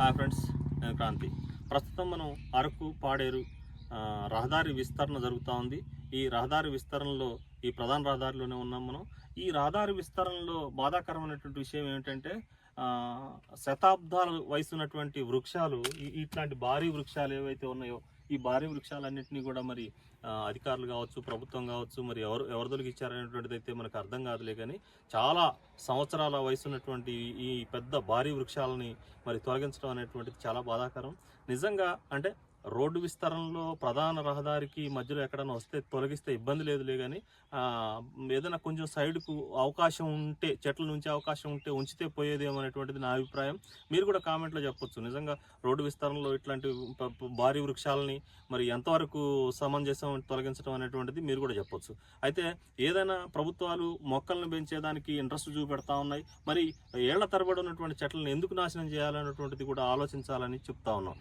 Hi friends నేను క్రాంతి. ప్రస్తుతం మనం అరకు పాడేరు రహదారి విస్తరణ జరుగుతూ ఉంది. ఈ రహదారి విస్తరణలో ఈ ప్రధాన రహదారిలోనే ఉన్నాం మనం. ఈ రహదారి విస్తరణలో బాధాకరమైనటువంటి విషయం ఏమిటంటే శతాబ్దాల వయసు ఉన్నటువంటి వృక్షాలు ఇట్లాంటి భారీ వృక్షాలు ఏవైతే ఉన్నాయో ఈ భారీ వృక్షాలన్నింటినీ కూడా మరి అధికారులు కావచ్చు ప్రభుత్వం కావచ్చు మరి ఎవరు ఎవరిదొలకి ఇచ్చారనేటువంటిది అయితే మనకు అర్థం కాదులే కానీ చాలా సంవత్సరాల వయసు ఉన్నటువంటి ఈ పెద్ద భారీ వృక్షాలని మరి తొలగించడం అనేటువంటిది చాలా బాధాకరం. నిజంగా అంటే రోడ్డు విస్తరణలో ప్రధాన రహదారికి మధ్యలో ఎక్కడైనా వస్తే తొలగిస్తే ఇబ్బంది లేదులే కానీ ఏదైనా కొంచెం సైడ్కు అవకాశం ఉంటే చెట్ల నుంచి అవకాశం ఉంటే ఉంచితే పోయేదేమో అనేటువంటిది నా అభిప్రాయం. మీరు కూడా కామెంట్లో చెప్పొచ్చు. నిజంగా రోడ్డు విస్తరణలో ఇట్లాంటి భారీ వృక్షాలని మరి ఎంతవరకు సమంజసం తొలగించడం అనేటువంటిది మీరు కూడా చెప్పొచ్చు. అయితే ఏదైనా ప్రభుత్వాలు మొక్కలను పెంచేదానికి ఇంట్రెస్ట్ చూపెడతా ఉన్నాయి. మరి ఏళ్ళ తరబడి ఉన్నటువంటి చెట్లను ఎందుకు నాశనం చేయాలనేటువంటిది కూడా ఆలోచించాలని చెప్తా ఉన్నాం.